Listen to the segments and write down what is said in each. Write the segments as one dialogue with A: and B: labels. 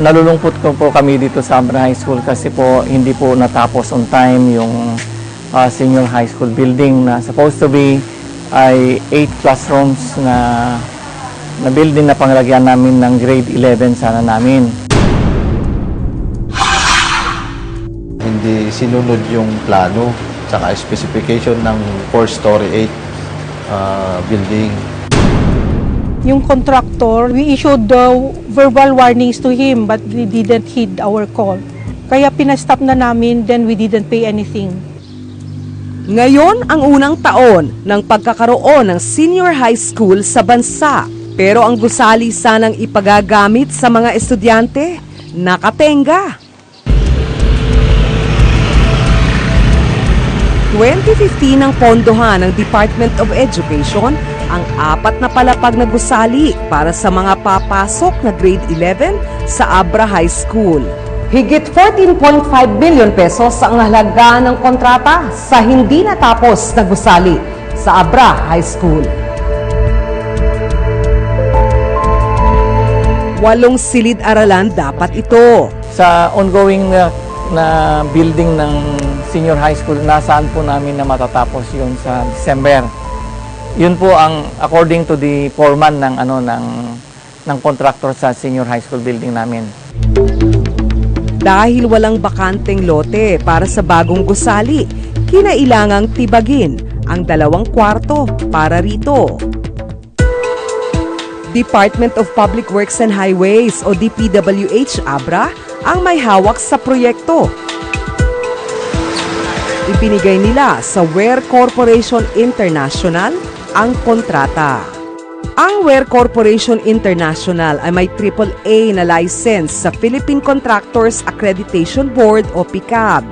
A: nalulungkot ko po kami dito sa Abra High School kasi po hindi po natapos on time yung ah, senior high school building na supposed to be ay 8 classrooms na na building na panglagyan namin ng grade 11 sana namin.
B: hindi sinunod yung plano tsaka specification ng 4-story 8 uh, building.
C: Yung contractor, we issued the verbal warnings to him but we didn't heed our call. Kaya pinastop na namin, then we didn't pay anything.
D: Ngayon ang unang taon ng pagkakaroon ng senior high school sa bansa. Pero ang gusali sanang ipagagamit sa mga estudyante, nakatenga. 2015 ang pondohan ng Department of Education ang apat na palapag na gusali para sa mga papasok na grade 11 sa Abra High School. Higit 14.5 billion pesos ang halaga ng kontrata sa hindi natapos na gusali sa Abra High School. Walong silid-aralan dapat ito.
A: Sa ongoing na, na building ng senior high school, nasaan po namin na matatapos yun sa December. Yun po ang according to the foreman ng ano ng ng contractor sa senior high school building namin.
D: Dahil walang bakanteng lote para sa bagong gusali, kinailangang tibagin ang dalawang kwarto para rito. Department of Public Works and Highways o DPWH Abra ang may hawak sa proyekto. Ibinigay nila sa Ware Corporation International ang kontrata. Ang Ware Corporation International ay may AAA na license sa Philippine Contractors Accreditation Board o PICAB.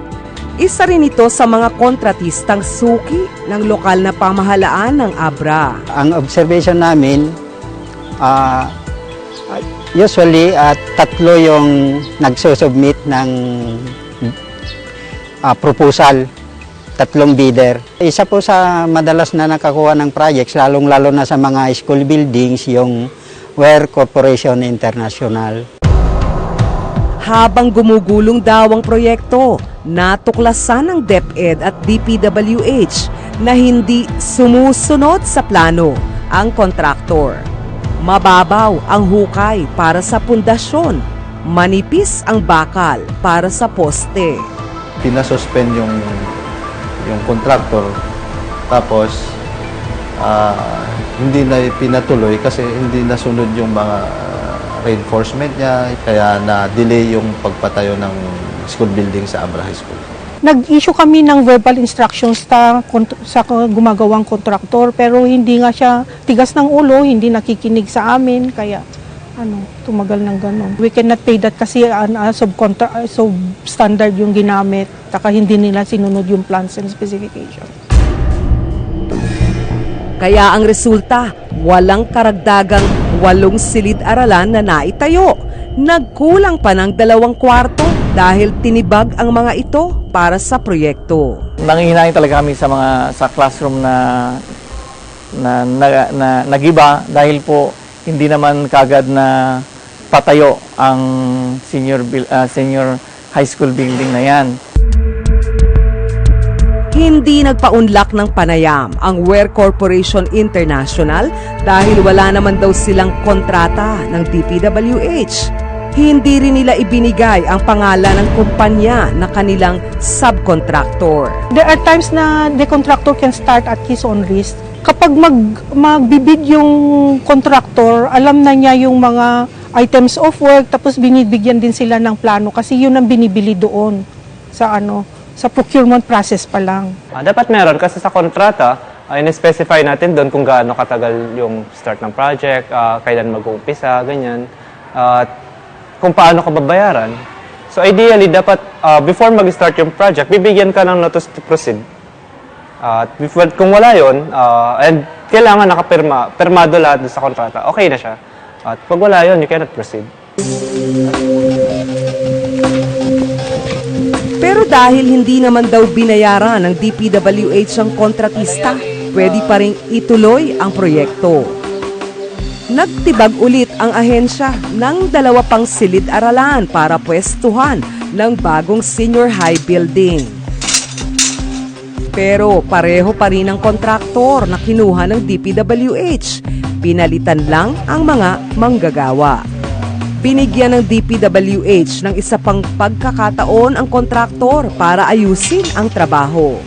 D: Isa rin ito sa mga kontratistang suki ng lokal na pamahalaan ng Abra.
E: ang observation namin, ah, usually at tatlo yung nagsusubmit ng ah, proposal, tatlong bidder. Isa po sa madalas na nakakuha ng projects, lalong-lalo na sa mga school buildings, yung Ware Corporation International.
D: Habang gumugulong daw ang proyekto, natuklasan ng DepEd at DPWH na hindi sumusunod sa plano ang kontraktor. Mababaw ang hukay para sa pundasyon, manipis ang bakal para sa poste.
B: Pinasuspend yung yung contractor tapos ah, hindi na pinatuloy kasi hindi nasunod yung mga reinforcement niya kaya na-delay yung pagpatayo ng school building sa Abra High School.
C: Nag-issue kami ng verbal instructions kont- sa gumagawang kontraktor pero hindi nga siya tigas ng ulo, hindi nakikinig sa amin kaya ano, tumagal ng ganun. We cannot pay that kasi uh, subcontra- uh, substandard yung ginamit taka hindi nila sinunod yung plans and specification.
D: Kaya ang resulta, walang karagdagang walong silid-aralan na naitayo. Nagkulang pa ng dalawang kwarto dahil tinibag ang mga ito para sa proyekto.
A: Nangihinayin talaga kami sa mga sa classroom na na, na, na nagiba dahil po hindi naman kagad na patayo ang senior ah, senior high school building na yan.
D: Hindi nagpaunlak ng panayam ang Ware Corporation International dahil wala naman daw silang kontrata ng DPWH. Hindi rin nila ibinigay ang pangalan ng kumpanya na kanilang subcontractor.
C: There are times na the contractor can start at his own risk. Kapag mag, magbibid yung contractor, alam na niya yung mga items of work, tapos binibigyan din sila ng plano kasi yun ang binibili doon sa ano sa procurement process pa lang.
F: Ah, dapat meron kasi sa kontrata, ay specify natin doon kung gaano katagal yung start ng project, ah, kailan mag-uumpisa, ganyan. At kung paano ka babayaran. So ideally, dapat ah, before mag-start yung project, bibigyan ka ng notice to proceed. At before, kung wala yon and kailangan nakapirma, pirmado lahat sa kontrata, okay na siya. At pag wala yon you cannot proceed.
D: Pero dahil hindi naman daw binayaran ng DPWH ang kontratista, pwede pa rin ituloy ang proyekto. Nagtibag ulit ang ahensya ng dalawa pang silid-aralan para pwestuhan ng bagong senior high building. Pero pareho pa rin ang kontraktor na kinuha ng DPWH. Pinalitan lang ang mga manggagawa. Binigyan ng DPWH ng isa pang pagkakataon ang kontraktor para ayusin ang trabaho.